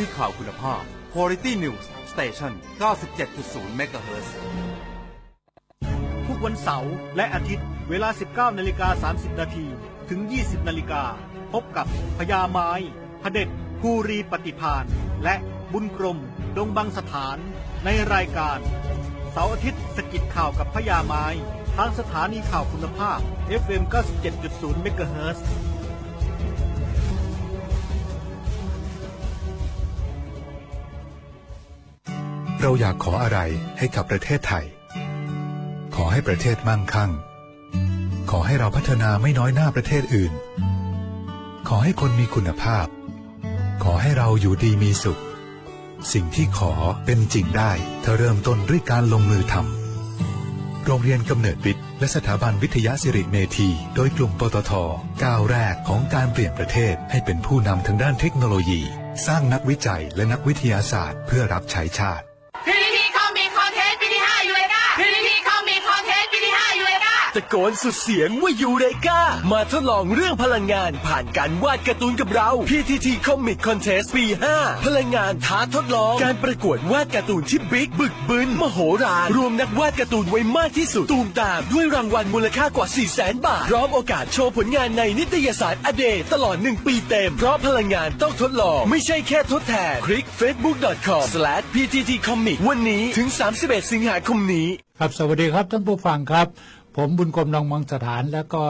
นีข่าวคุณภาพ Quality News Station 97.0 MHz ทุกวันเสาร์และอาทิตย์ เวลา 19นาฬิกา30 นาทีถึง 20นาฬิกาพบกับพญาไม้พเด็จภูรีปฏิพานและบุญกรม ดงบังสถาน ในรายการ เสาร์อาทิตย์สกิดข่าวกับพญาไม้ทางสถานีข่าวคุณภาพ FM 97.0 MHz เราอยากขออะไรให้กับประเทศไทย ขอให้ประเทศมั่งคั่ง ขอให้เราพัฒนาไม่น้อยหน้าประเทศอื่น ขอให้คนมีคุณภาพ ขอให้เราอยู่ดีมีสุข สิ่งที่ขอเป็นจริงได้ถ้าเริ่มต้นด้วยการลงมือทำโรงเรียนกำเนิดวิทย์และสถาบันวิทยาสิริเมธี โดยกลุ่มปตทก้าวแรกของการเปลี่ยนประเทศให้เป็นผู้นำทางด้านเทคโนโลยีสร้างนักวิจัยและนักวิทยาศาสตร์เพื่อรับใช้ชาติ ตะโกนสุดเสียงว่ายูเรกามาทดลองเรื่องพลังงานผ่านการวาดการ์ตูนกับเรา PTT Comic Contest ปี 5 พลังงานท้าทดลอง การประกวดวาดการ์ตูนที่บิ๊กบึกบึนมโหฬารรวมนักวาดการ์ตูนไว้มากที่สุด ตูมตามด้วยรางวัลมูลค่ากว่า 4 0 0แสนบาท พร้อมโอกาสโชว์ผลงานในนิตยสารอเดตลอด 1 ปีเต็ม เพราะพลังงานต้องทดลอง ไม่ใช่แค่ทดแทนคลิก facebook.com/pttcomic วันนี้ถึง 31 สิงหาคมนี้ครับสวัสดีครับท่านผู้ฟังครับ ผมบุญกรมนองมังสถาน และก็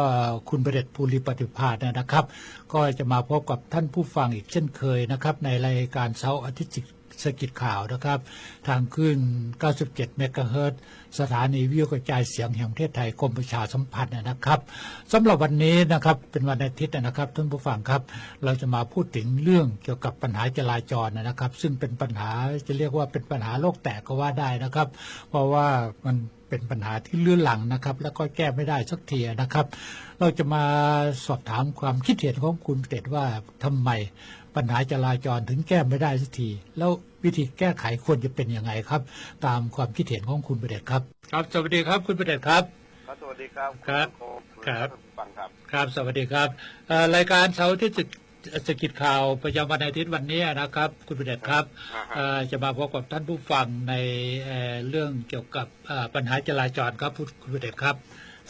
คุณประเดชภูริปฏิภาณนะครับ ก็จะมาพบกับท่านผู้ฟังอีกเช่นเคยนะครับ ในรายการเช้าอาทิตย์สกิจข่าวนะครับ ทางขึ้น 97 เมกะเฮิรตสถานีวิทยุกระจายเสียงแห่งประเทศไทยกรมประชาสัมพันธ์นะครับสำหรับวันนี้นะครับเป็นวันอาทิตย์นะครับท่านผู้ฟังครับ เราจะมาพูดถึงเรื่องเกี่ยวกับปัญหาจราจรนะครับ ซึ่งเป็นปัญหาจะเรียกว่าเป็นปัญหาโลกแตกก็ว่าได้นะครับ เพราะว่ามัน เป็นปัญหาที่เลื่อนหลังนะครับ แล้วก็แก้ไม่ได้สักทีนะครับ เราจะมาสอบถามความคิดเห็นของคุณเตดว่าทำไมปัญหาจราจรถึงแก้ไม่ได้สักที แล้ววิธีแก้ไขควรจะเป็นยังไงครับ ตามความคิดเห็นของคุณประเดชครับ ครับสวัสดีครับคุณประเดชครับครับสวัสดีครับครับณโมครับท่านผู้ฟังครับ ครับ สวัสดีครับเอ่อรายการเสาร์อาที่ สกิจข่าวประจำวันอาทิตย์วันนี้นะครับ คุณประเดชครับอ่าฮะเอ่อจะมาพบกับท่านผู้ฟังในเอ่อเรื่องเกี่ยวกับเอ่อปัญหาจราจรครับคุณประเดชครับ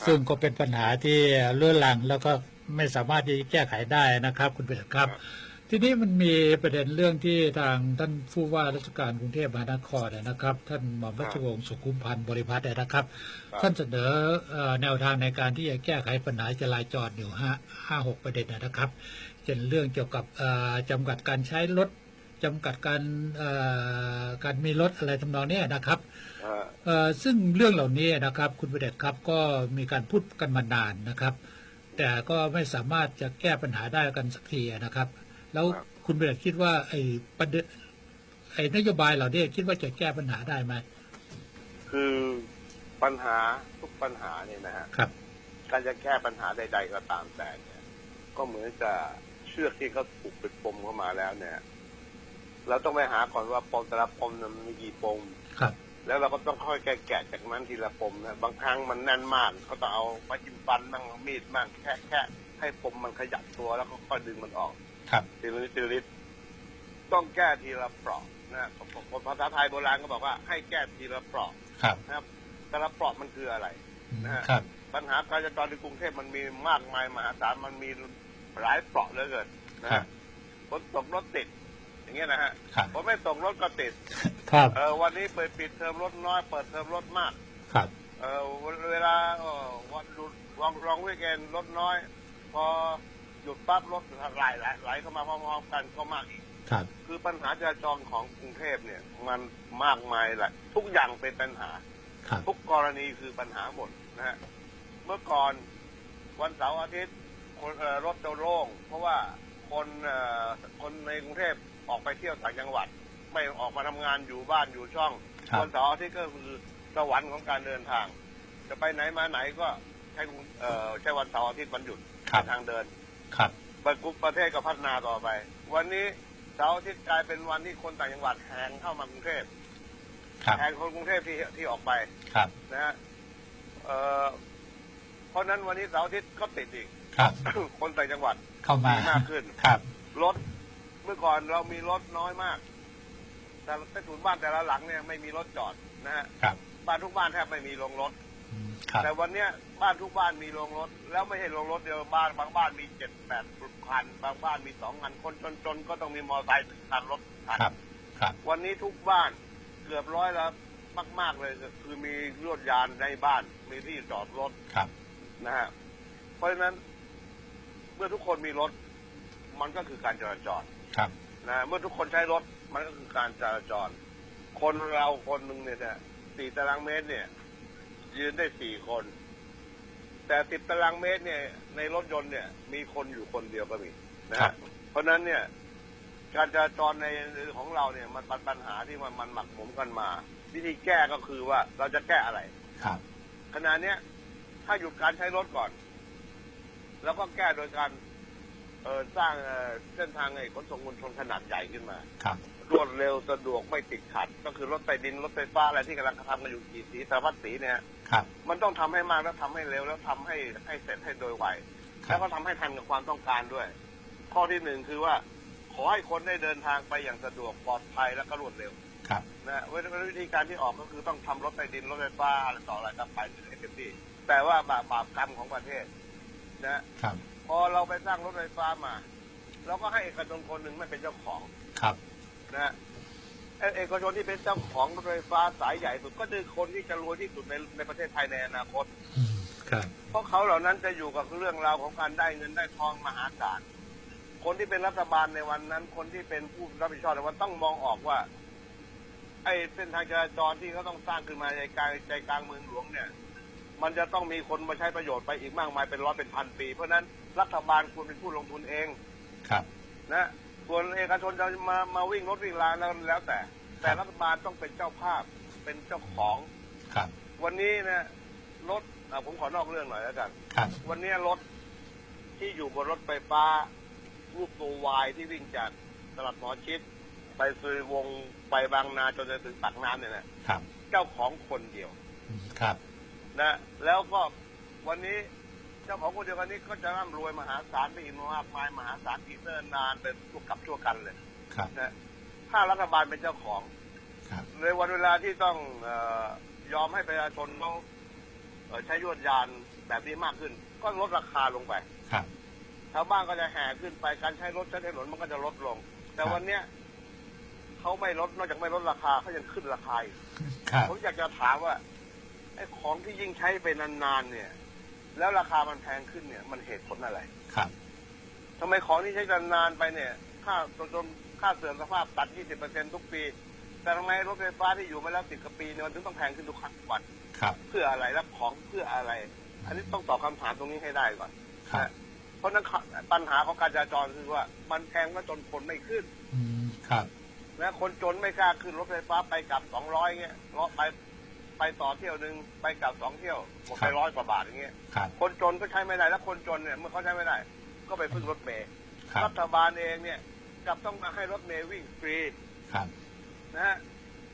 ซึ่งก็เป็นปัญหาที่เลื่อนลังแล้วก็ไม่สามารถที่จะแก้ไขได้นะครับ คุณประเดชครับ ทีนี้มันมีประเด็นเรื่องที่ทางท่านผู้ว่าราชการกรุงเทพมหานครนะครับ ท่านหม่อมราชวงศ์สุขุมพันธ์บริพัตรนะครับ ท่านเสนอเอ่อแนวทางในการที่จะแก้ไขปัญหาจราจรอยู่ห้าห้าหกประเด็นนะครับ เช่นเรื่องเกี่ยวกับเอ่อจำกัดการใช้รถจำกัดการเอ่อการมีรถอะไรทำนองเนี้ยนะครับเอ่อเอ่อซึ่งเรื่องเหล่านี้นะครับ คุณประเดชครับก็มีการพูดกันมานานนะครับ แต่ก็ไม่สามารถจะแก้ปัญหาได้กันสักทีนะครับ แล้วคุณประเดชคิดว่าไอ้ประเด็นไอ้นโยบายเหล่านี้คิดว่าจะแก้ปัญหาได้ไหมคือปัญหาทุกปัญหาเนี่ยนะฮะครับการจะแก้ปัญหาใด ๆ ก็ตามแต่เนี่ยก็เหมือนกับ เชือกที่เขาผูกเป็นปมเข้ามาแล้วเนี่ย เราต้องไปหาก่อนว่าปมแต่ละปมเนี่ยมันมีกี่ปมครับ แล้วเราก็ต้องค่อยแกะจากนั้นทีละปมนะบางครั้งมันแน่นมากเขาต้องเอาไม้จิ้มฟันมั่งเอามีดมั่งแค่แค่ให้ปมมันขยับตัวแล้วก็ค่อยดึงมันออก ครับทีละนิดทีละนิดต้องแก้ทีละเปราะนะคนภาษาไทยโบราณก็บอกว่าให้แก้ทีละเปราะครับนะครับแต่ละเปราะมันคืออะไรนะฮะครับปัญหาการจราจรในกรุงเทพมันมีมากมายมหาศาลมันมี หลายเปราะเหลือเกินนะครับฮะฝนตกรถติด อย่างเงี้ยนะฮะครับฝนไม่ตกรถก็ติด ครับ เออวันนี้เปิดปิดเทอมรถน้อย เปิดเทอมรถมาก ครับ เออเวลาเอ่อวันหยุดลองลองวิกเอนรถน้อย พอหยุดปั๊บรถไหลไหลไหลเข้ามาพร้อมๆกันก็มากอีกครับ คือปัญหาจราจรของกรุงเทพเนี่ย มันมากมายแหละทุกอย่างเป็นปัญหาครับทุกกรณีคือปัญหาหมดนะฮะเมื่อก่อนวันเสาร์อาทิตย์ คนเอ่อรถจะโล่งเพราะว่าคนเอ่อคนในกรุงเทพออกไปเที่ยวต่างจังหวัด ไม่ออกมาทำงานอยู่บ้านอยู่ช่องครับวันเสาร์อาทิตย์ก็คือสวรรค์ของการเดินทาง จะไปไหนมาไหนก็ใช้กรุงเอ่อใช้วันเสาร์อาทิตย์วันหยุดครับทางเดิน ครับประกุประเทศก็พัฒนาต่อไป วันนี้เสาร์อาทิตย์กลายเป็นวันที่คนต่างจังหวัดแหงเข้ามากรุงเทพครับแทนคนกรุงเทพที่ที่ออกไปครับนะฮะเอ่อเพราะฉะนั้นวันนี้เสาร์อาทิตย์ก็ติดอีก ครับ คนต่างจังหวัดเข้ามามีมากขึ้นครับรถเมื่อก่อนเรามีรถน้อยมาก แต่ใต้ถุนบ้านแต่ละหลังเนี่ยไม่มีรถจอดนะฮะครับบ้านทุกบ้านแทบไม่มีโรงรถอืมครับแต่วันเนี้ยบ้านทุกบ้านมีโรงรถ แล้วไม่ใช่โรงรถเดียวบ้านบางบ้านมีเจ็ดแปดคันบางบ้านมีสองคันคนจนๆก็ต้องมีมอเตอร์ไซค์ถึงคันรถคันครับครับวันนี้ทุกบ้านเกือบร้อยแล้วมาก ๆเลยก็คือมีรถยานในบ้านมีที่จอดรถครับนะฮะเพราะฉะนั้น เมื่อทุกคนมีรถ มันก็คือการจราจรครับนะเมื่อทุกคนใช้รถมันก็คือการจราจร คนเราคนหนึ่งเนี่ยนะสี่ตารางเมตรเนี่ย ยืนได้สี่คน แต่สิบตารางเมตรเนี่ย ในรถยนต์เนี่ย มีคนอยู่คนเดียวก็มีนะครัฮะบเพราะฉะนั้นเนี่ย การจราจรในของเราเนี่ย มันเป็นปัญหาที่มันมันหมักหมมกันมา วิธีแก้ก็คือว่าเราจะแก้อะไรครับขณะเนี้ยถ้าหยุดการใช้รถก่อน แล้วก็แก้โดยการเออสร้างเอ่อเส้นทางไอ้ขนส่งมวลชนขนาดใหญ่ขึ้นมา ครับรวดเร็วสะดวกไม่ติดขัด ก็คือรถไฟดินรถไฟฟ้าอะไรที่กำลังทำกันอยู่กี่สีสารพัดสีเนี่ยครับมันต้องทำให้มากแล้วทำให้เร็วแล้วทำให้ให้เสร็จให้โดยไวครัแล้วบก็ทำให้ทันกับความต้องการด้วย ข้อที่หนึ่งคือว่า ขอให้คนได้เดินทางไปอย่างสะดวกปลอดภัยแล้วก็รวดเร็วครับนะวิธีการที่ออกก็คือต้องทำรถไฟดินรถไฟฟ้าอะไรต่ออะไรก็ไปให้เต็มที่แต่ว่าบาปบาปกรรมของประเทศ นะครับ พอเราไปสร้างรถไฟฟ้ามาเราก็ให้เอกชนคนหนึ่งไม่เป็นเจ้าของครับนะเอ่อเอกชนที่เป็นเจ้าของรถไฟฟ้าสายใหญ่สุดก็คือคนที่จะรวยที่สุดในในประเทศไทยในอนาคตอืมครับเพราะเขาเหล่านั้นจะอยู่กับเรื่องราวของการได้เงินได้ทองมหาศาลคนที่เป็นรัฐบาลในวันนั้น คนที่เป็นผู้รับผิดชอบในวันต้องมองออกว่า ไอ้เส้นทางจราจรที่เขาต้องสร้างขึ้นมาในกลางใจกลางเมืองหลวงเนี่ย มันจะต้องมีคนมาใช้ประโยชน์ไปอีกมากมายเป็นร้อยเป็นพันปี เพราะฉะนั้นรัฐบาลควรเป็นผู้ลงทุนเองครับนะส่วนเอกชนจะมามาวิ่งรถวิ่งรางแล้วแล้วแต่ แต่รัฐบาลต้องเป็นเจ้าภาพเป็นเจ้าของครับ วันนี้นะรถอะผมขอนอกเรื่องหน่อยแล้วกันครับ วันนี้รถที่อยู่บนรถไฟฟ้า รูปตัววายที่วิ่งจากตลาดหมอชิด ไปสุริวงศ์ไปบางนาจนจะถึงปากน้ำเนี่ยนะครับ เจ้าของคนเดียวอืมครับ นะ แล้วก็วันนี้เจ้าของคนเดียวกันนี้ก็จะร่ำรวยมหาศาลไปอีกมากมายมหาศาลอีกเนิ่นนานเป็นทุกกับชั่วกันเลยครับนะถ้ารัฐบาลเป็นเจ้าของครับในวันเวลาที่ต้องเออยอมให้ประชาชนเขาเอ่อใช้ยวดยานแบบนี้มากขึ้น ก็ลดราคาลงไปครับชาวบ้านก็จะแห่ขึ้นไปการใช้รถใช้ถนนมันก็จะลดลง แต่ครับวันเนี้ยเขาไม่ลดนอกจากไม่ลดราคาเขายังขึ้นราคาอีกครับผมอยากจะถามว่า ไอ้ของที่ยิ่งใช้ไปนานๆเนี่ย แล้วราคามันแพงขึ้นเนี่ย มันเหตุผลอะไร ครับทำไมของที่ใช้นานๆไปเนี่ย ค่าจนจนค่าเสื่อมสภาพตัด 20%ทุกปี แต่ทำไมรถไฟฟ้าที่อยู่มาแล้วสิบกว่าปีเนี่ยมันถึงต้องแพงขึ้นทุกครั้งทุกวันครับ เพื่ออะไรและของเพื่ออะไร อันนี้ต้องตอบคำถามตรงนี้ให้ได้ก่อนครับนะเพราะฉะนั้นปัญหาของการจราจรคือว่า มันแพงแล้วจนคนไม่ขึ้นอืมครับนะคนจนไม่กล้าขึ้นรถไฟฟ้าไปกลับสองร้อยเงี้ยรถไป ไปต่อเที่ยวหนึ่งไปกลับสองเที่ยวหมดไปร้อยกว่าบาทอย่างเงี้ยครับ คนจนก็ใช้ไม่ได้แล้วคนจนเนี่ยเมื่อเขาใช้ไม่ได้ ก็ไปพึ่งรถเมล์ครับ รัฐบาลเองเนี่ยกลับต้องมาให้รถเมล์วิ่งฟรีครับ นะฮะ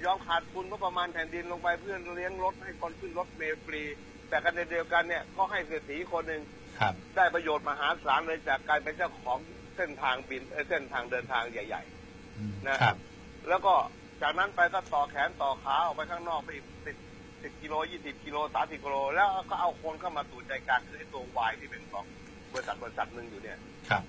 ยอมขาดทุนก็ประมาณแผ่นดินลงไปเพื่อเลี้ยงรถให้คนขึ้นรถเมล์ฟรี แต่กันเดียวกันเนี่ยก็ให้เศรษฐีคนหนึ่งครับ ได้ประโยชน์มหาศาลเลยจากการเป็นเจ้าของเส้นทางบินเอ่อเส้นทางเดินทางใหญ่อืมนะครับๆแล้วก็จากนั้นไปก็ต่อแขนต่อขาออกไปข้างนอกไปอีกสิบ สิบกิโลยี่สิบกิโลสามสิบกิโล แล้วก็เอาคนเข้ามาสู่ใจกลางคือไอ้ตัววายที่เป็นของบริษัทบริษัทหนึ่งอยู่เนี่ยครับ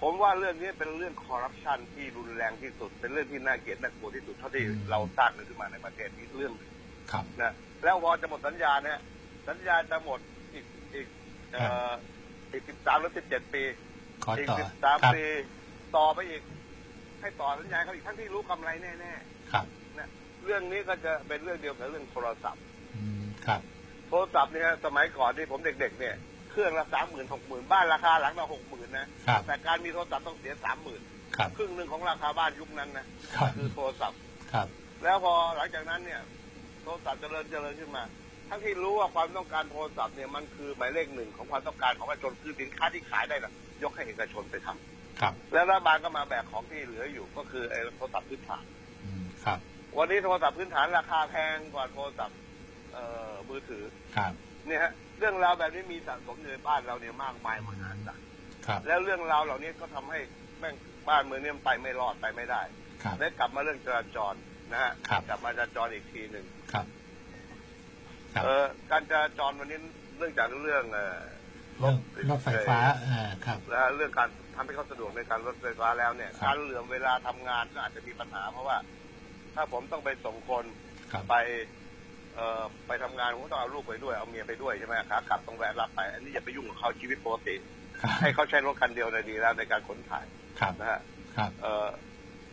ผมว่าเรื่องนี้เป็นเรื่องคอร์รัปชันที่รุนแรงที่สุด เป็นเรื่องที่น่าเกลียดน่ากลัวที่สุดเท่าที่อืมเราสร้างขึ้นมาในประเทศนี้เรื่องหนึ่งครับนะแล้วพอจะหมดสัญญาเนี่ยสัญญาจะหมดอีกอีกเอ่ออีกสิบสามหรือสิบเจ็ดปีขออีกต่อสิบสามครับปีต่อไปอีกให้ต่อสัญญาเขาอีกทั้งที่รู้กำไรแน่ครับๆนะ เรื่องนี้ก็จะเป็นเรื่องเดียวกับเรื่องโทรศัพท์อืมครับ โทรศัพท์เนี่ยสมัยก่อนที่ผมเด็ก ๆ เนี่ยเครื่องละสามหมื่นหกหมื่นบ้านราคาหลังละหกหมื่นนะครับแต่การมีโทรศัพท์ต้องเสียสามหมื่นครับครึ่งหนึ่งของราคาบ้านยุคนั้นนะครับคือโทรศัพท์ครับ แล้วพอหลังจากนั้นเนี่ย โทรศัพท์เจริญเจริญขึ้นมา ทั้งที่รู้ว่าความต้องการโทรศัพท์เนี่ยมันคือหมายเลขหนึ่งของความต้องการของประชาชนคือสินค้าที่ขายได้นะยกให้เอกชนไปทำครับ แล้วรัฐบาลก็มาแบกของที่เหลืออยู่ก็คือไอ้โทรศัพท์พื้นฐานอืมครับ วันนี้โทรศัพท์พื้นฐานราคาแพงกว่าโทรศัพท์เอ่อมือถือครับ เนี่ยฮะเรื่องราวแบบนี้มีสะสมอยู่ในบ้านเราเนี่ยมากมายมหาศาลครับแล้วเรื่องราวเหล่านี้ก็ทำให้แม่งบ้านเมืองเนี่ยมันไปไม่รอดไปไม่ได้ครับและกลับมาเรื่องจราจรนะฮะครับกลับมาจราจรอีกทีหนึ่งครับครับเออการจราจรวันนี้เรื่องจากเรื่องเออเรื่องรถไฟฟ้าอ่าครับและเรื่องการทำให้เขาสะดวกในการรถไฟฟ้าแล้วเนี่ยครับการเหลื่อมเวลาทำงานก็อาจจะมีปัญหาเพราะว่า ถ้าผมต้องไปส่งคนครับไปเอ่อไปทำงานผมก็ต้องเอาลูกไปด้วยเอาเมียไปด้วยใช่ไหมขากลับต้องแวะรับไป อันนี้อย่าไปยุ่งกับเขาชีวิตปกติครับให้เขาใช้รถคันเดียวในยดีแล้วในการขนถ่ายครับนะฮะครับเอ่อ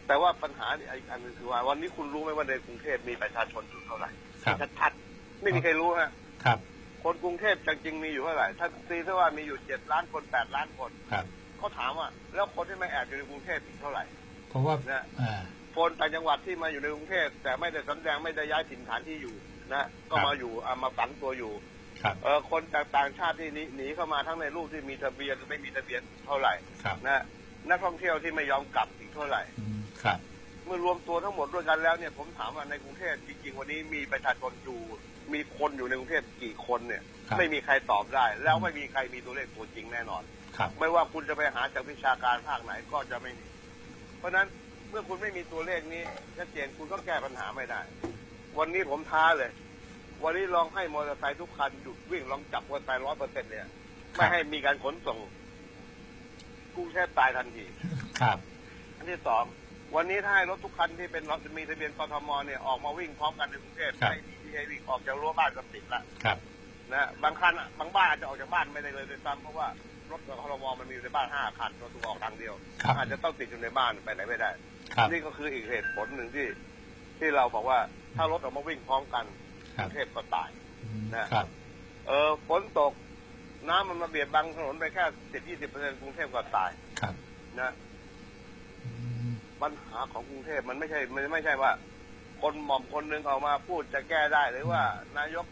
แต่ว่าปัญหาอีกอันหนึงคือว่า วันนี้คุณรู้ไหมว่าในกรุงเทพมีประชาชนอยู่เท่าไหร่ครับชัดๆไม่มีใครรู้ฮะครับ คนกรุงเทพจริงๆมีอยู่เท่าไหร่ถ้าตีซะว่ามีอยู่เจ็ดล้านคนแปดล้านคนครับเขาถามว่า แล้วคนที่มาแอบอยู่ในกรุงเทพอีกเท่าไหร่เพราะว่านะอ่า คนต่างจังหวัดที่มาอยู่ในกรุงเทพแต่ไม่ได้สำแดงไม่ได้ย้ายถิ่นฐานที่อยู่นะก็ครับมาอยู่เอามาฝังตัวอยู่ครับเออคนจากต่างชาติที่หนีหนีเข้ามาทั้งในรูปที่มีทะเบียนหรือไม่มีทะเบียนเท่าไหร่ครับนะนักท่องเที่ยวที่ไม่ยอมกลับอีกเท่าไหร่อืมครับ เมื่อรวมตัวทั้งหมดด้วยกันแล้วเนี่ยผมถามว่าในกรุงเทพจริงๆวันนี้มีประชาชนอยู่ มีคนอยู่ในกรุงเทพกี่คนเนี่ยครับไม่มีใครตอบได้ แล้วไม่มีใครมีตัวเลขตัวจริงแน่นอนครับไม่ว่าคุณจะไปหาจากวิชาการภาคไหนก็จะไม่มี เพราะฉะนั้นเมื่อคุณไม่มีตัวเลขนี้ชัดเจนคุณก็แก้ปัญหาไม่ได้ วันนี้ผมท้าเลย วันนี้ลองให้มอเตอร์ไซค์ทุกคันหยุดวิ่งลองจับมอเตอร์ไซค์ร้อยเปอร์เซ็นต์เนี่ยไม่ให้มีการขนส่งกรุงเทพตายทันทีครับอันที่สองวันนี้ถ้าให้รถทุกคันที่เป็นรถมีทะเบียนกทมเนี่ยออกมาวิ่งพร้อมกันในกรุงเทพครับให้ดีเอวิ่งออกจากรั้วบ้านก็ติดละครับนะบางคันอะบางบ้านอาจจะออกจากบ้านไม่ได้เลยด้วยซ้ำเพราะว่ารถกทมมันมีอยู่ในบ้านห้าคันรถถูกออกทางเดียวครับอาจจะต้องติดอยู่ในบ้านไปไหนไม่ได้ครับ นี่ก็คืออีกเหตุผลหนึ่งที่ที่เราบอกว่าถ้ารถออกมาวิ่งพร้อมกันกครัรุบงเทพก็ตายอืมนะครับเออฝนตกน้ำมันมาเบียดบังถนนไปแค่สิบยี่สิบเปอร์เซ็นต์กรุงเทพก็ตายครับนะอืมปัญหาของกรุงเทพมันไม่ใช่มันไม่ใช่ว่า คนหม่อมคนหนึ่งออกมาพูดจะแก้ได้หรือว่านายก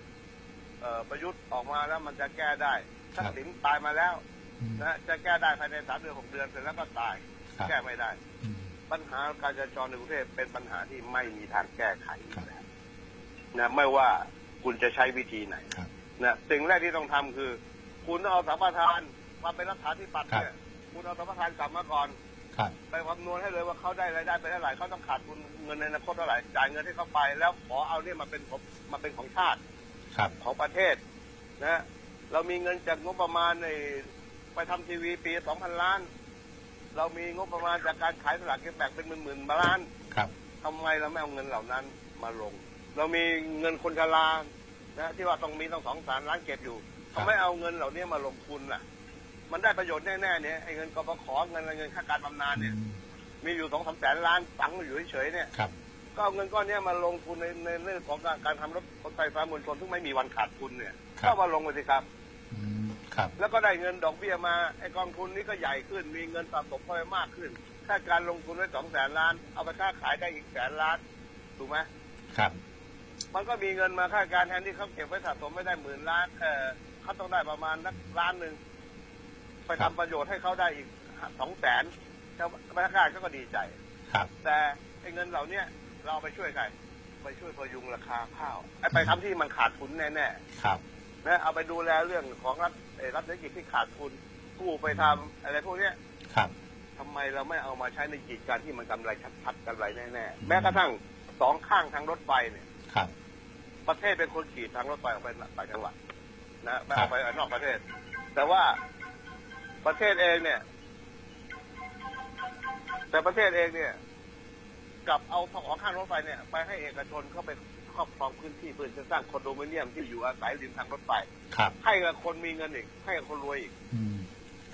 เอ่อประยุทธ์ออกมาแล้วมันจะแก้ได้ทักษิณตายมาแล้วอืมนะจะแก้ได้ภายในสามเดือนหกเดือนเสร็จแล้วก็ตายครับแก้ไม่ได้อืม ปัญหาการจราจรในกรุงเทพเป็นปัญหาที่ไม่มีทางแก้ไขครับนะไม่ว่าคุณจะใช้วิธีไหนครับนะสิ่งแรกที่ต้องทำคือ คุณต้องเอาสัมปทานมาเป็นรัฐาธิปัตย์ครับเนี่ยคุณเอาสัมปทานกลับมาก่อนครับไปคำนวณให้เลยว่าเขาได้รายได้ไปเท่าไหร่เขาต้องขาดทุนเงินในอนาคตเท่าไหร่จ่ายเงินให้เขาไป แล้วขอเอาเนี่ยมาเป็นของมาเป็นของชาติครับของประเทศนะ เรามีเงินจากงบประมาณในไปทำทีวีปีสองพันล้าน เรามีงบประมาณจากการขายสลากกินแบ่งเป็นหมื่นๆล้านครับทำไมเราไม่เอาเงินเหล่านั้นมาลง เรามีเงินคนชรานะที่ว่าต้องมีต้องสองสามล้านเก็บอยู่ครับทำไมเอาเงินเหล่านี้มาลงทุนล่ะ มันได้ประโยชน์แน่ๆเนี่ยไอ้เงินกบขเงินอะไรเงินค่าการบำนาญเนี่ยอืมมีอยู่สองสามแสนล้านฝังอยู่เฉยๆเนี่ยครับก็เอาเงินก้อนเนี้ยมาลงทุนในในเรื่องของการการทำรถรถไฟฟ้ามวลชนซึ่งไม่มีวันขาดทุนเนี่ยครับก็มาลงไปสิครับอืม ครับ แล้วก็ได้เงินดอกเบี้ยมาไอ้กองทุนนี้ก็ใหญ่ขึ้น มีเงินสะสมเพิ่มมากขึ้นถ้าการลงทุนไว้สองแสนล้าน เอาไปค้าขายได้อีกแสนล้านถูกไหมครับ มันก็มีเงินมาค่าการแทนที่เขาเก็บไว้สะสมไม่ได้หมื่นล้านเออเขาต้องได้ประมาณนักล้านหนึ่งไปครัทำบประโยชน์ให้เขาได้อีกสองแสนชาวพนักงานก็ดีใจ ครับ แต่ไอ้เงินเหล่าเนี้ยเราเอาไปช่วยใครไปช่วยพยุงราคาข้าวไอ้ไปทำที่มันขาดทุนแน่ครับๆ นะเอาไปดูแลเรื่องของรัฐเอ่อรัฐเศรษฐกิจที่ขาดทุนกู้ไปทำอะไรพวกเนี้ยครับทำไมเราไม่เอามาใช้ในกิจการที่มันกำไรชัดๆกำไรแน่ๆแม้กระทั่งสองข้างทางรถไฟเนี่ยครับ ประเทศเป็นคนขีดทางรถไฟออกไปต่างจังหวัดนะไม่ครัอบอกไปนอกประเทศ แต่ว่าประเทศเองเนี่ย แต่ประเทศเองเนี่ยกลับเอาทองข้างรถไฟเนี่ย ไปให้เอกชนเข้าไป ครอบครองพื้นที่เพื่อจะสร้างคอนโดมิเนียมที่อยู่อาศัยริมทางรถไฟครับ ให้กับคนมีเงินอีก ให้กับคนรวยอีกอืม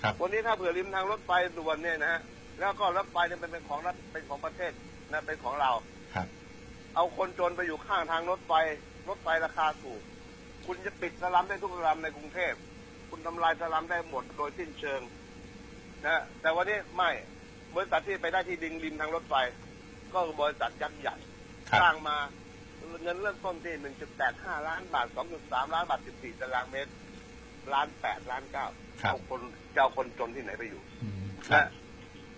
ครับ วันนี้ถ้าเผื่อริมทางรถไฟด่วนเนี่ยนะฮะแล้วก็รถไฟเนี่ยเป็นเป็นของรัฐเป็นของประเทศนะเป็นของเราครับ เอาคนจนไปอยู่ข้างทางรถไฟ รถไฟราคาถูก คุณจะปิดสลัมได้ทุกสลัมในกรุงเทพคุณทำลายสลัมได้หมดโดยสิ้นเชิงนะแต่วันนี้ไม่บริษัทที่ไปได้ที่ดิงริมทางรถไฟ ก็คือบริษัทยักษ์ใหญ่ครับสร้างมา เงินเริ่มต้นที่1.85ล้านบาท2.3ล้านบาท14ตารางเมตรล้าน8ล้าน9ครับเอาคนเจ้าคนจนที่ไหนไปอยู่อืมครับนะ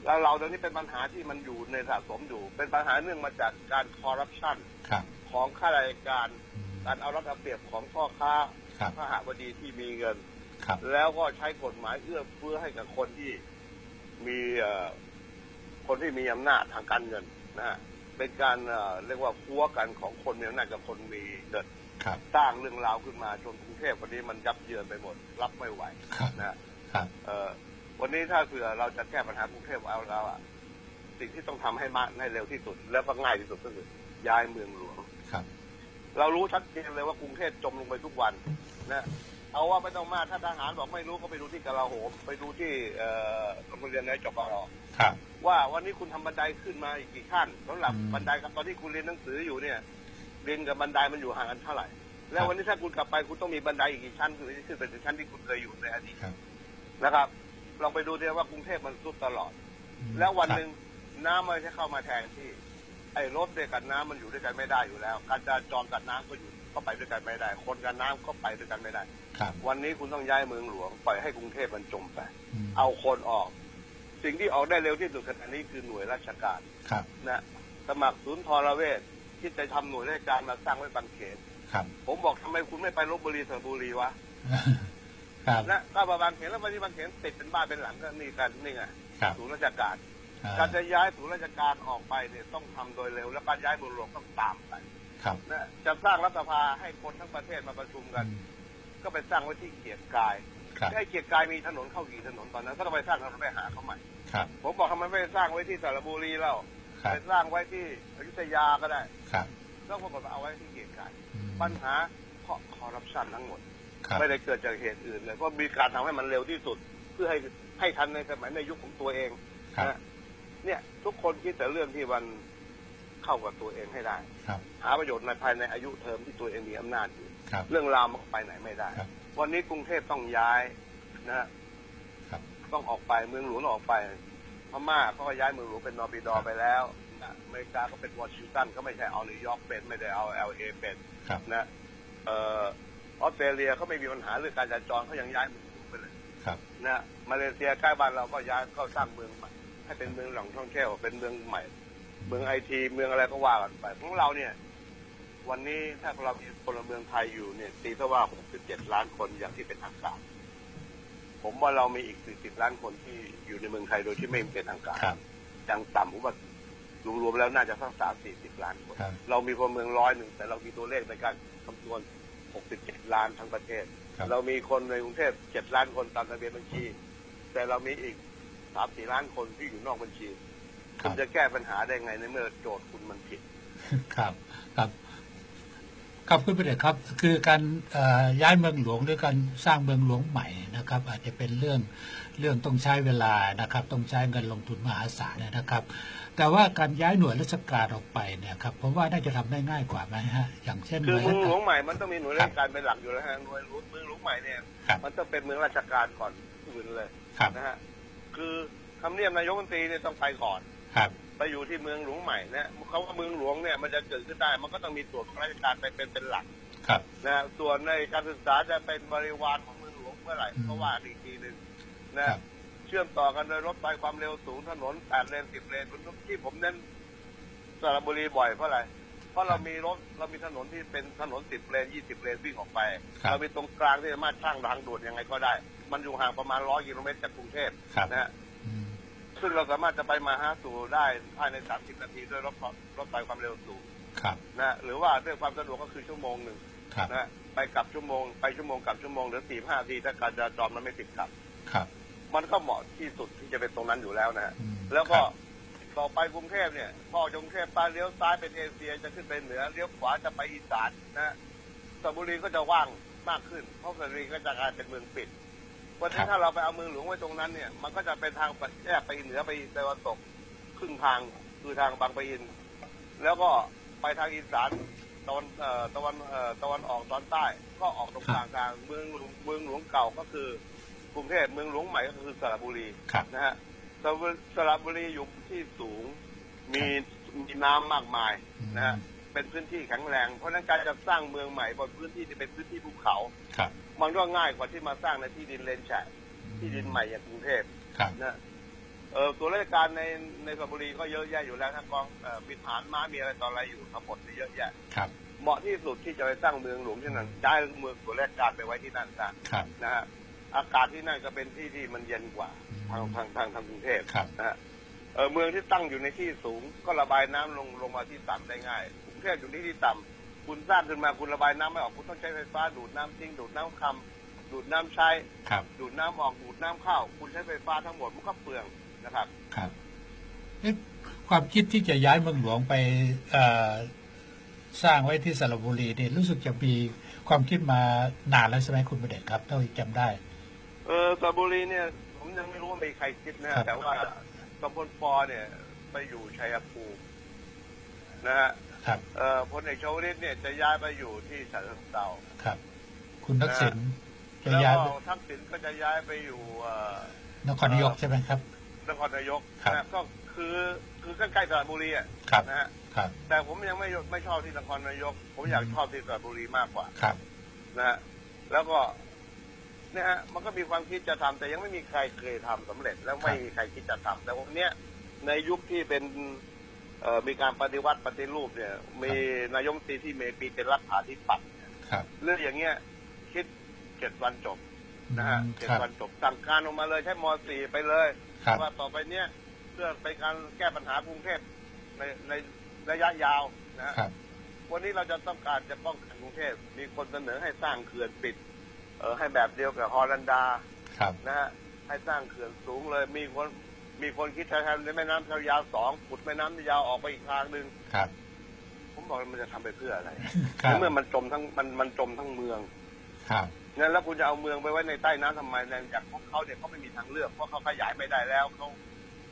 แล้วเราตอนนี้เป็นปัญหาที่มันอยู่ในสะสมอยู่ เป็นปัญหาเนื่องมาจากการคอร์รัปชันครับของข้าราชการอืมการเอารัดเอาเปรียบของพ่อค้าครับข้าหาบดีที่มีเงินครับแล้วก็ใช้กฎหมายเอื้อเฟื้อให้กับคนที่มีเอ่อคคนที่มีอำนาจทางการเงินนะฮะ เป็นการเอ่อเรียกว่าพัวกันของคนมีอำนาจกับคนมีเงินครับสร้างเรื่องราวขึ้นมาจนกรุงเทพวันนี้มันยับเยินไปหมด รับไม่ไหวครับนะฮะครับเอ่อวันนี้ถ้าเผื่อเราจะแก้ปัญหากรุงเทพเอาเราอะสิ่งที่ต้องทำให้มากให้เร็วที่สุด แล้วก็ง่ายที่สุดก็คือย้ายเมืองหลวงครับ เรารู้ชัดเจนเลยว่ากรุงเทพจมลงไปทุกวันนะ เอาว่าไม่ต้องมากถ้าทหารบอกไม่รู้ก็ไปดูที่กลาโหม ไปดูที่เอ่อโรงเรียนในจบปรครับว่าวันนี้คุณทำบันไดขึ้นมาอีกกี่ขั้นสำหรับอืมบันไดกับตอนที่คุณเรียนหนังสืออยู่เนี่ยเรียนกับบันไดมันอยู่ห่างกันเท่าไหร่ แล้ครัวบวันนี้ถ้าคุณกลับไปคุณต้องมีบันไดอีกกี่ชั้นคือที่ขึ้นไปถึงชั้นที่คุณเคยอยู่ในอดีตครับนะครับลองไปดูเดียวว่ากรุงเทพมันสุดตลอด แล้ววันหนึ่งน้ำมันจะเข้ามาแทนที่ ไอ้รถด้วยกันน้ำมันอยู่ด้วยกันไม่ได้อยู่แล้ว การจราจรกับน้ำก็อยู่ ก็ไปด้วยกันไม่ได้ คนกับน้ำก็ไปด้วยกันไม่ได้ครับวันนี้คุณต้องย้ายเมืองหลวงปล่อยให้กรุงเทพมันจมไปมเอาคนออก สิ่งที่ออกได้เร็วที่สุดขณะนี้คือหน่วยราชการครับนะสมัครศูนย์ทรเวชที่จะทำหน่วยราชการมาสร้างไว้บางเขนครับ ผมบอกทำไมคุณไม่ไปลบบุรีสระบุรีวะครับนะก็มาบางเขนแล้ววันนี้บางเขนติดเป็นบ้านเป็นหลังก็นี่กันนี่ไงครับศูนย์ราชการอ่าการจะย้ายศูนย์ราชการออกไปเนี่ยต้องทำโดยเร็ว และการย้ายเมืองหลวงต้องตามไป ครับ นะจะสร้างรัฐสภาให้คนทั้งประเทศมาประชุมกัน ก็ไปสร้างไว้ที่เกียรติกายครับให้เกียรติกายมีถนนเข้ากี่ถนนตอนนั้นก็ต้องไปสร้างถนนไปหาเขาใหม่ ครับ ผมบอกทำไมไม่สร้างไว้ที่สระบุรีแล้วครับไปสร้างไว้ที่อยุธยาก็ได้ครับก็ปรากฏว่าเอาไว้ที่เกียรติกาย อืมปัญหาเพราะคอร์รัปชันทั้งหมด ครับ ไม่ได้เกิดจากเหตุอื่นเลย เพราะมีการทำให้มันเร็วที่สุด เพื่อให้ให้ทันในสมัยในยุคของตัวเองครับ นะเนี่ยทุกคนคิดแต่เรื่องที่มัน เข้ากับตัวเองให้ได้ ครับ หาประโยชน์ในภายในอายุเทอมที่ตัวเองมีอำนาจอยู่ ครับ เรื่องราวมันไปไหนไม่ได้ ครับวันนี้กรุงเทพต้องย้ายนะฮะครับต้องออกไปเมืองหลวงออกไป พม่าเขาก็ย้ายเมืองหลวงเป็นนอร์บิดอร์ไปแล้วนะอเมริกาก็เป็นวอชิงตันก็ไม่ใช่เอานิวยอร์กเป็นไม่ได้เอาเอลเอเป็นครับ นะเอ่อออสเตรเลียเขาไม่มีปัญหาเรื่องการจราจรเขายังย้ายเมืองหลวงไปเลย ครับ นะมาเลเซียใกล้บ้านเราก็ย้ายก็สร้างเมืองใหม่ให้เป็นเมืองแหล่งท่องเที่ยวเป็นเมืองใหม่เมืองไอทีเมืองอะไรก็ว่ากันไปของเราเนี่ย วันนี้ถ้าเรามีพลเมืองไทยอยู่เนี่ยตีซะว่า 67 ล้านคนอย่างที่เป็นทางการผมว่าเรามีอีก 40 ล้านคนที่อยู่ในเมืองไทยโดยที่ไม่เป็นทางการครับอย่างต่ำผมว่ารวมๆแล้วน่าจะสักสามสี่สิบล้านคนครับเรามีพลเมืองร้อยหนึ่งแต่เรามีตัวเลขในการคำนวณ67ล้านทั้งประเทศครับเรามีคนในกรุงเทพ7ล้านคนตามทะเบียนบัญชี แต่เรามีอีกสามสี่ล้านคนที่อยู่นอกบัญชี คคุรัณบจะแก้ปัญหาได้ไงในเมื่อโจทย์คุณมันผิด ครับ ครับ ครับคุณประเดชครับ คือการเอ่อย้ายเมืองหลวงหรือการสร้างเมืองหลวงใหม่นะครับ อาจจะเป็นเรื่องเรื่องต้องใช้เวลานะครับ ต้องใช้เงินลงทุนมหาศาลนะครับ แต่ว่าการย้ายหน่วยราชการออกไปเนี่ยครับผมว่าน่าจะทำได้ง่ายกว่าไหมฮะอย่างเช่นหคือน่วยเมืราองชหลกาวรงใหม่มันต้องมีหน่วยราชการเป็นหลักอยู่แล้วฮะหน่วยหลวงเมืองหลวงใหม่เนี่ยครับมันต้องเป็นเมืองราชการก่อนอื่นเลยครับนะฮะคือทำเนียบนายกรัฐมนตรีเนี่ยต้องไปก่อน ครับไปอยู่ที่เมืองหลวงใหม่นะเขาว่าเมืองหลวงเนี่ยมันจะเกิดขึ้นได้ มันก็ต้องมีส่วนของราชการไปเป็นเป็นหลักครับนะฮะส่วนในการศึกษาจะเป็นบริวารของเมืองหลวงเมื่อไหร่อืมก็ว่าอีกทีหนึ่งนะครับเชื่อมต่อกันโดยรถไฟความเร็วสูงถนนแปดเลนสิบเลนที่ผมเน้นสระบุรีบ่อยเพราะอะไรเพราะเรามีรถเรามีถนนที่เป็นถนนสิบเลนยี่สิบเลนวิ่งออกไปครับเรามีตรงกลางที่สามารถสร้างทางด่วนยังไงก็ได้ มันอยู่ห่างประมาณร้อยกิโลเมตรจากกรุงเทพครับนะฮะอืม ซึ่งเราสามารถจะไปมาหาสู่ได้ภายใน 30 นาทีด้วยรถรถไฟความเร็วสูงครับนะฮะหรือว่าด้วยความสะดวกก็คือชั่วโมงหนึ่งครับนะฮะไปกลับชั่วโมง ไปชั่วโมงกลับชั่วโมงหรือสี่ห้านาทีถ้าการจราจรมันไม่ติดขัดครับ มันก็เหมาะที่สุดที่จะเป็นตรงนั้นอยู่แล้วนะฮะอืมแล้วก็ครับต่อไปกรุงเทพเนี่ยพอจากกรุงเทพไปเลี้ยวซ้ายเป็นเอเชียจะขึ้นไปเหนือเลี้ยวขวาจะไปอีสานนะฮะสระบุรีก็จะว่างมากขึ้น เพราะสระบุรีก็จะกลายเป็นเมืองปิด วันครันี้บถ้าเราไปเอาเมืองหลวงไว้ตรงนั้นเนี่ย มันก็จะเป็นทางแยกไปเหนือไปตะวันตกครึ่งทางคือทางบางปะอิน แล้วก็ไปทางอีสานตะวันเอ่อตะวันเอ่อตะวันออกตอนใต้ก็ออกตรงกลางกลางเมืองหลวงเมืองหลวงเก่าก็คือกรุงเทพเมืองหลวงใหม่ก็คือสระบุรีครับนะฮะสระบุสระบุรีอยู่ที่สูงมีมีน้ำมากมายนะฮะเป็นพื้นที่แข็งแรง เพราะฉะนั้นการจะสร้างเมืองใหม่บนพื้นที่ที่เป็นพื้นที่ภูเขาครับ มันก็ง่ายกว่าที่มาสร้างในที่ดินเลนแฉะที่ดินใหม่อย่างกรุงเทพครับนะเออตัวราชการในในสระบุรีก็เยอะแยะอยู่แล้วทั้งกองเอ่อมีฐานม้ามีอะไรต่ออะไรอยู่ทั้งหมดนี่เยอะแยะครับเหมาะที่สุดที่จะไปสร้างเมืองหลวงที่นั่นย้ายเมืองตัวราชการไปไว้ที่นั่นซะครับนะฮะอากาศที่นั่นก็เป็นที่ที่มันเย็นกว่าทางทางทางทางกรุงเทพครับนะฮะเอ่อเมืองที่ตั้งอยู่ในที่สูงก็ระบายน้ำลงลงมาที่ต่ำได้ง่ายกรุงเทพอยู่ที่ที่ต่ำ คุณสร้างขึ้นมาคุณระบายน้ำไม่ออกคุณต้องใช้ไฟฟ้าดูดน้ำทิ้งดูดน้ำคำดูดน้ำใช้ครับดูดน้ำออกดูดน้ำเข้า คุณใช้ไฟฟ้าทั้งหมดมันก็เปลืองนะครับ ครับเอ๊ะความคิดที่จะย้ายเมืองหลวงไปเอ่อสร้างไว้ที่สระบุรีเนี่ยรู้สึกจะมีความคิดมานานแล้วใช่ไหมคุณประเดชครับเท่าที่จำได้ เออสระบุรีเนี่ย ผมยังไม่รู้ว่ามีใครคิดนะครับแต่ว่าตำบลปอเนี่ย ไปอยู่ชัยภูมินะฮะ ครับเอ่อพลเอกชวลิตเนี่ยจะย้ายไปอยู่ที่ฉะเชิงเทราครับ คุณทักษิณจะแล้วย้ายก็ทักษิณก็จะย้ายไปอยู่เอ่อนครนายกใช่ไหมครับ นครนายกครับ นะก็คือคือใกล้ๆสระบุรีอะครับนะฮะครับแต่ผมยังไม่ไม่ชอบที่นครนายก ผมอยากชอบที่สระบุรีมากกว่า ครับ นะฮะแล้วก็เนี่ยฮะมันก็มีความคิดจะทำแต่ยังไม่มีใครเคยทำสำเร็จ แล้วไม่มีใครคิดจะทำแต่วันเนี้ยในยุคที่เป็นเอ่อ มีการปฏิวัติปฏิรูปเนี่ย มีนายกรัฐมนตรีที่เมปีเป็นรัฐาธิปัตย์เนี่ยครับเรื่องอย่างเงี้ยคิดเจ็ดวันจบนะฮะอืมเจ็ดครับวันจบสั่งการออกมาเลยใช้มสี่ไปเลยครับว่าต่อไปเนี้ยเพื่อเป็นการแก้ปัญหากรุงเทพในในระยะยาวนะฮะครับวันนี้เราจะต้องการจะป้องกันกรุงเทพมีคนเสนอให้สร้างเขื่อนปิด เออให้แบบเดียวกับฮอลันดาครับนะฮะให้สร้างเขื่อนสูงเลยมีคน มีคนคิดจะทำในแม่น้ำเจ้ายาวสองขุดแม่น้ำยาวออกไปอีกทางหนึ่งครับ ผมบอกมันจะทำไปเพื่ออะไรครับในเมื่อมันจมทั้งมันมันจมทั้งเมือง ครับงั้นแล้วคุณจะเอาเมืองไปไว้ในใต้น้ำทำไมเนี่ยอย่างพวกเขาเนี่ยเขาไม่มีทางเลือกเพราะเขาขยายไม่ได้แล้วเขา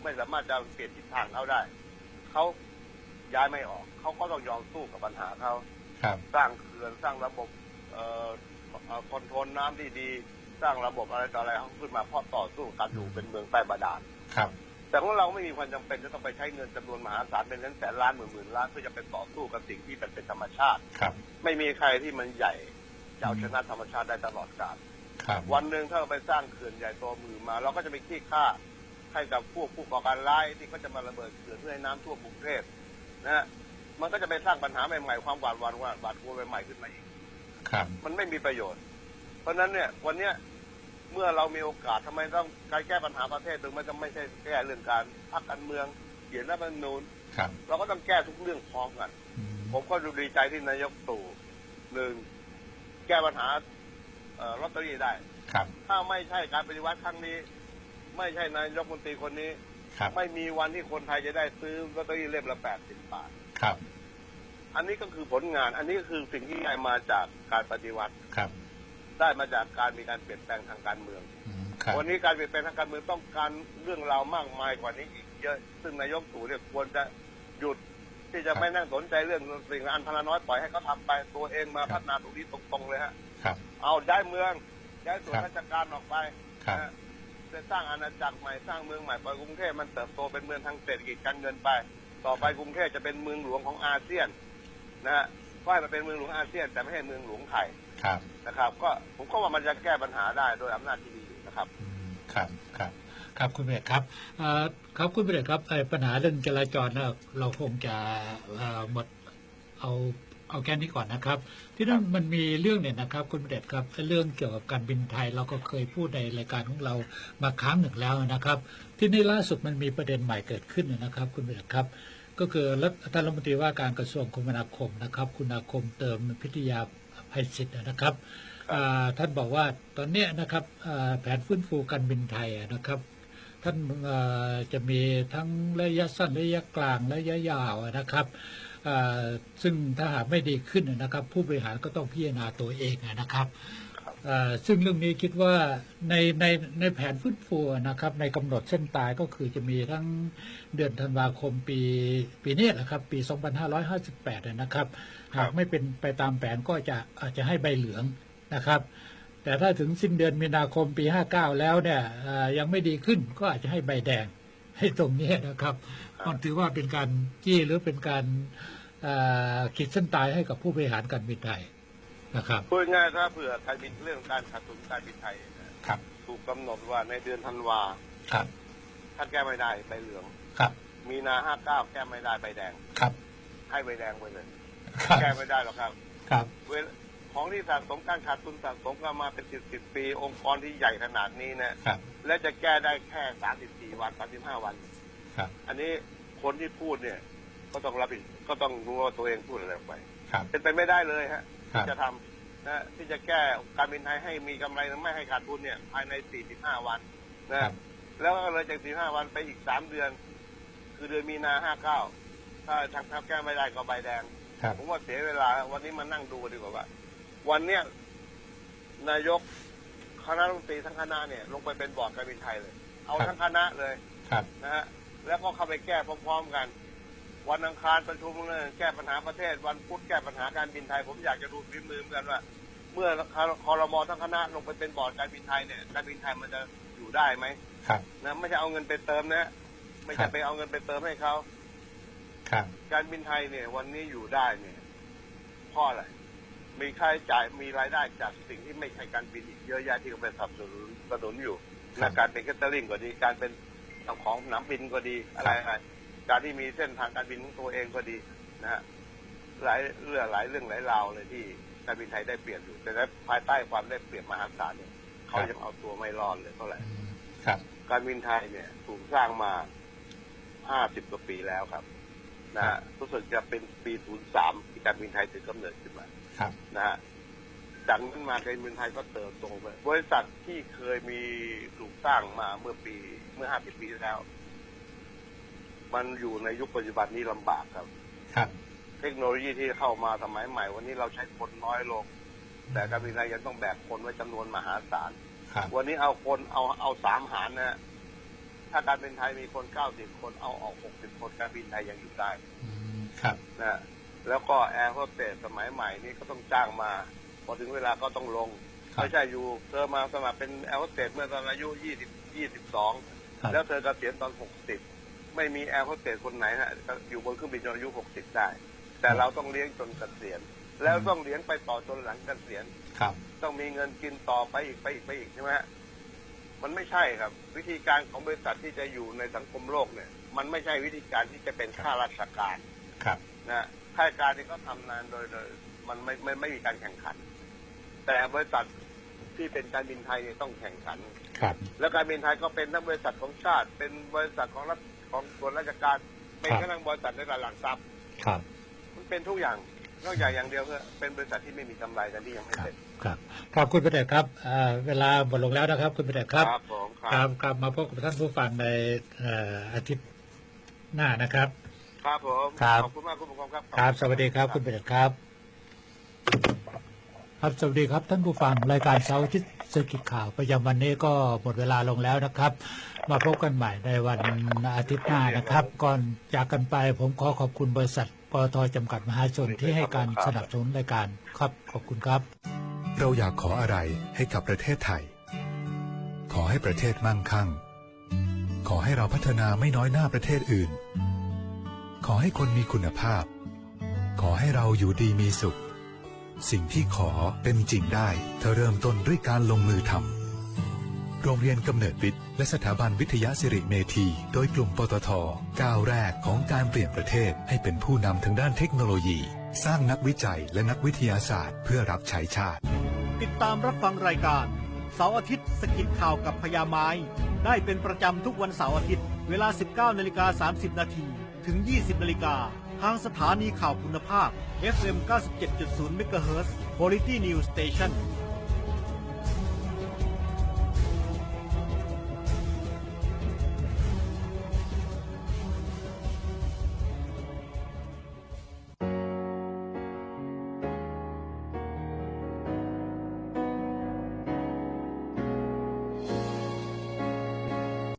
ไม่สามารถจะเปลี่ยนทิศทางเขาได้เขาย้ายไม่ออกเขาก็ต้องยอมสู้กับปัญหาเขาครับสร้างเขื่อนสร้างระบบเอ่อเอ่อคอนโทรลน้ำที่ดี สร้างระบบอะไรต่ออะไรเขาขึ้นมาเพราะต่อสู้การอยู่เป็นเมืองใต้บาดาล ครับ แต่ของเราไม่มีความจำเป็นจะต้องไปใช้เงินจำนวนมหาศาลเป็นแสนแสนล้านหมื่นหมื่นล้านเพื่อจะไปต่อสู้กับสิ่งที่เป็นเป็นธรรมชาติครับ ไม่มีใครที่มันใหญ่จะเอาชนะธรรมชาติได้ตลอดกาลครับวันหนึ่งถ้าเราไปสร้างเขื่อนใหญ่โตมือมา เราก็จะไปขี้ข้าให้กับพวกผู้ก่อการร้ายที่เขาจะมาระเบิดเขื่อนเพื่อให้น้ำท่วมกรุงเทพนะฮะมันก็จะไปสร้างปัญหาใหม่ๆความหวาดหวั่นว่าบาดกลัวใหม่ๆขึ้นมาอีกครับมันไม่มีประโยชน์ เพราะฉะนั้นเนี่ย วันเนี้ย เมื่อเรามีโอกาสทำไมต้องการแก้ปัญหาประเทศโดยไม่ต้องไม่ใช่แก้เรื่องการพักการเมืองเขียนรัฐธรรมนูญครับเราก็ต้องแก้ทุกเรื่องพร้อมกันอืมผมก็ดูดีใจที่นายกตู่หนึ่งแก้ปัญหาเอ่อลอตเตอรี่ได้ครับ ถ้าไม่ใช่การปฏิวัติครั้งนี้ ไม่ใช่นายกมนตรีคนนี้ครับไม่มีวันที่คนไทยจะได้ซื้อลอตเตอรี่เล่มละแปดสิบบาทครับ อันนี้ก็คือผลงาน อันนี้ก็คือสิ่งที่ได้มาจากการปฏิวัติครับ ได้มาจากการมีการเปลี่ยนแปลงทางการเมืองอืมครับวันนี้การเปลี่ยนแปลงทางการเมืองต้องการเรื่องราวมากมายกว่านี้อีกเยอะ ซึ่งนายกตู่เนี่ยควรจะหยุดที่จะไม่นั่งสนใจเรื่องสิ่งอันพลน้อยปล่อยให้เขาทำไปตัวเองมาพัฒนาตรงนี้ตรงๆเลยฮะครับเอาย้ายเมืองย้ายส่วนครับราชการออกไปครับนะฮะจะสร้างอาณาจักรใหม่สร้างเมืองใหม่ปล่อยกรุงเทพมันเติบโตเป็นเมืองทางเศรษฐกิจการเงินไป ต่อไปกรุงเทพจะเป็นเมืองหลวงของอาเซียนนะฮะก็ให้มันเป็นเมืองหลวงอาเซียนแต่ไม่ใช่เมืองหลวงไทย ครับนะครับ ก็ผมก็ว่ามันจะแก้ปัญหาได้โดยอำนาจที่ดีนะครับอืมครับครับครับคุณเบศครับเอ่อครับคุณเบศครับไอ้ปัญหาเรื่องจราจรนะเราคงจะเอ่อหมดเอาเอาแค่นี้ก่อนนะครับ ที่นั่นมันมีเรื่องเนี่ยนะครับ คุณเบศครับเรื่องเกี่ยวกับการบินไทยเราก็เคยพูดในรายการของเรามาครั้งหนึ่งแล้วนะครับ ที่นี่ล่าสุดมันมีประเด็นใหม่เกิดขึ้นนะครับ คุณเบศครับ ก็คือรัฐท่านรัฐมนตรีว่าการกระทรวงคมนาคมนะครับ คุณอาคมเติมพิทยา ภัยศิษย์นะครับอ่าท่านบอกว่าตอนเนี้ยนะครับอ่าแผนฟื้นฟูการบินไทยอะนะครับ ท่านอ่าจะมีทั้งระยะสั้นระยะกลางระยะยาวอะนะครับอ่าซึ่งถ้าหากไม่ดีขึ้นนะครับ ผู้บริหารก็ต้องพิจารณาตัวเองอะนะครับอ่า ซึ่งเรื่องนี้คิดว่าในในในแผนฟื้นฟูนะครับ ในกำหนดเส้นตายก็คือจะมีทั้งเดือนธันวาคมปีปีนี้นะครับ ปี 2558นะครับ หากไม่เป็นไปตามแผนก็จะอาจจะให้ใบเหลืองนะครับ แต่ถ้าถึงสิ้นเดือนมีนาคมปี 59 แล้วเนี่ยเอ่อยังไม่ดีขึ้นก็อาจจะให้ใบแดงให้ตรงนี้นะครับมันถือว่าเป็นการจี้หรือเป็นการเอ่อขีดเส้นตายให้กับผู้บริหารการบินไทย นะครับพูดง่ายๆถ้าเผื่อไทยบินเรื่องการขาดทุนการบินไทยเนี่ยครับ ถูกกำหนดว่าในเดือนธันวาครับถ้าแก้ไม่ได้ใบเหลืองครับ มีนาห้าเก้าแก้ไม่ได้ใบแดงครับ ให้ใบแดงไปเลยครับแก้ไม่ได้หรอกครับ ครับเวลของที่สะสมการขาดทุนสะสมกันมาเป็นสิบสิบปี องค์กรที่ใหญ่ขนาดนี้นะครับและจะแก้ได้แค่สามสิบสี่วันสามสิบห้าวันครับอันนี้คนที่พูดเนี่ย ก็ต้องรับผิดก็ต้องรู้ว่าตัวเองพูดอะไรออกไปครับเป็นไปไม่ได้เลยฮะครับ ที่จะทำนะที่จะแก้การบินไทยให้มีกำไรและไม่ให้ขาดทุนเนี่ย ภายใน 45 วันนะครับแล้วก็เลยจาก 45 วันไปอีก 3 เดือน คือเดือนมีนา 59 ถ้าทางทัพแก้ไม่ได้ก็ใบแดงครับผมว่าเสียเวลา วันนี้มานั่งดูดีกว่าว่า วันเนี้ยนายกคณะรัฐมนตรีทั้งคณะเนี่ย ลงไปเป็นบอร์ดการบินไทยเลย เอาครับทั้งคณะเลยครับนะฮะแล้วก็เข้าไปแก้พร้อม ๆ กัน วันอังคารประชุมเรื่องแก้ปัญหาประเทศ วันพุธแก้ปัญหาการบินไทย ผมอยากจะดูฝีมือเหมือนกันว่า เมื่อคอรมอทั้งคณะลงไปเป็นบอร์ดการบินไทยเนี่ยการบินไทยมันจะอยู่ได้ไหมครับนะไม่ใช่เอาเงินไปเติมนะไม่ครัใช่บไปเอาเงินไปเติมให้เขาครับ การบินไทยเนี่ย วันนี้อยู่ได้เนี่ยเพราะอะไรมีค่าใช้จ่ายมีรายได้จากสิ่งที่ไม่ใช่การบินอีกเยอะแยะที่เขาไปสนับสนุนสนับสนุนอยู่ครันะบการเป็นแคตเตอร์ลิงก็ดีการเป็นเจ้าของสนามบินก็ดีอะไรอะไร การที่มีเส้นทางการบินของตัวเองก็ดีนะฮะหลายเรื่องหลายเรื่องหลายราวเลยที่การบินไทยได้เปรียบอยู่ แต่ในภายใต้ความได้เปรียบมหาศาลเนี่ยเขายังเอาตัวไม่รอดเลยเท่าไหร่อืมครับ การบินไทยเนี่ยถูกสร้างมา50กว่าปีแล้วครับนะฮะรู้สึกจะเป็นปี03ที่การบินไทยถือกำเนิดขึ้นมาครับนะฮะจากนั้นมาการบินไทยก็เติบโตไปบริษัทที่เคยมีถูกสร้างมาเมื่อปีเมื่อ50ปีที่แล้ว มันอยู่ในยุคปัจจุบันนี้ลำบากครับ ครับ เทคโนโลยีที่เข้ามาสมัยใหม่ วันนี้เราใช้คนน้อยลง แต่การบินไทยยังต้องแบกคนไว้จำนวนมหาศาลครับวันนี้เอาคนเอาเอาสามหารนะฮะถ้าการบินไทยมีคนเก้าสิบคนเอาออกหกสิบคนการบินไทยยังอยู่ได้อืมครับนะฮะแล้วก็แอร์โฮสเตสสมัยใหม่นี่ก็ต้องจ้างมา พอถึงเวลาก็ต้องลงครับไม่ใช่อยู่เธอมาสมัครเป็นแอร์โฮสเตสเมื่อตอนอายุยี่สิบยี่สิบสองครับแล้วเธอเกษียณตอนหกสิบ ไม่มีแอร์โฮสเตสคนไหนฮะก็อยู่บนเครื่องบินจนอายุหกสิบได้ แต่เราต้องเลี้ยงจนเกษียณแล้วต้องเลี้ยงไปต่อจนหลังเกษียณครับ ต้องมีเงินกินต่อไปอีกไปอีกไปอีกใช่ไหมฮะมันไม่ใช่ครับ วิธีการของบริษัทที่จะอยู่ในสังคมโลกเนี่ย มันไม่ใช่วิธีการที่จะเป็นข้าราชการครับนะข้าราชการนี่ก็ทำงานโดยโดยมันไม่ไม่ไม่มีการแข่งขัน แต่บริษัทที่เป็นการบินไทยเนี่ยต้องแข่งขันครับ แล้วการบินไทยก็เป็นทั้งบริษัทของชาติ เป็นบริษัทของรัฐ ของส่วนราชการเป็นครับกระทั่งบริษัทในตลาดหลักทรัพย์ครับมันเป็นทุกอย่างนอกจากอย่างเดียวคือเป็นบริษัทที่ไม่มีกำไรกันที่ยังไม่ครับเสร็จครับครับคุณประเดชครับอ่าเวลาหมดลงแล้วนะครับ คุณประเดชครับผมคครัรับบครับมาพบกับท่านผู้ฟังในเอ่ออาทิตย์หน้านะครับ ครับผมครับขอบคุณมากคุณผู้ชมครับครับสวัสดีครับ คุณประเดชครับ ครับสวัสดีครับท่านผู้ฟังรายการเสาร์อาทิตย์เศรษฐกิจข่าวประจำวันนี้ก็หมดเวลาลงแล้วนะครับ มาพบกันใหม่ในวันอาทิตย์หน้านะครับ ก่อนจากกันไปผมขอขอบคุณบริษัทปตทจำกัดมหาชนที่ให้การสนับสนุนรายการครับขอบคุณครับ เราอยากขออะไรให้กับประเทศไทย ขอให้ประเทศมั่งคั่ง ขอให้เราพัฒนาไม่น้อยหน้าประเทศอื่น ขอให้คนมีคุณภาพ ขอให้เราอยู่ดีมีสุข สิ่งที่ขอเป็นจริงได้ เธอเริ่มต้นด้วยการลงมือทำ โรงเรียนกำเนิดวิทย์ และสถาบันวิทยาสิริเมธี โดยกลุ่มปตทก้าวแรกของการเปลี่ยนประเทศให้เป็นผู้นำทางด้านเทคโนโลยี สร้างนักวิจัยและนักวิทยาศาสตร์ เพื่อรับใช้ชาติ ติดตามรับฟังรายการ เสาร์อาทิตย์สกิดข่าวกับพญาไม้ ได้เป็นประจำทุกวันเสาร์อาทิตย์ เวลา 19นาฬิกา30นาทีถึง 20นาฬิกาทางสถานีข่าวคุณภาพ FM 97.0 MHz Quality News Station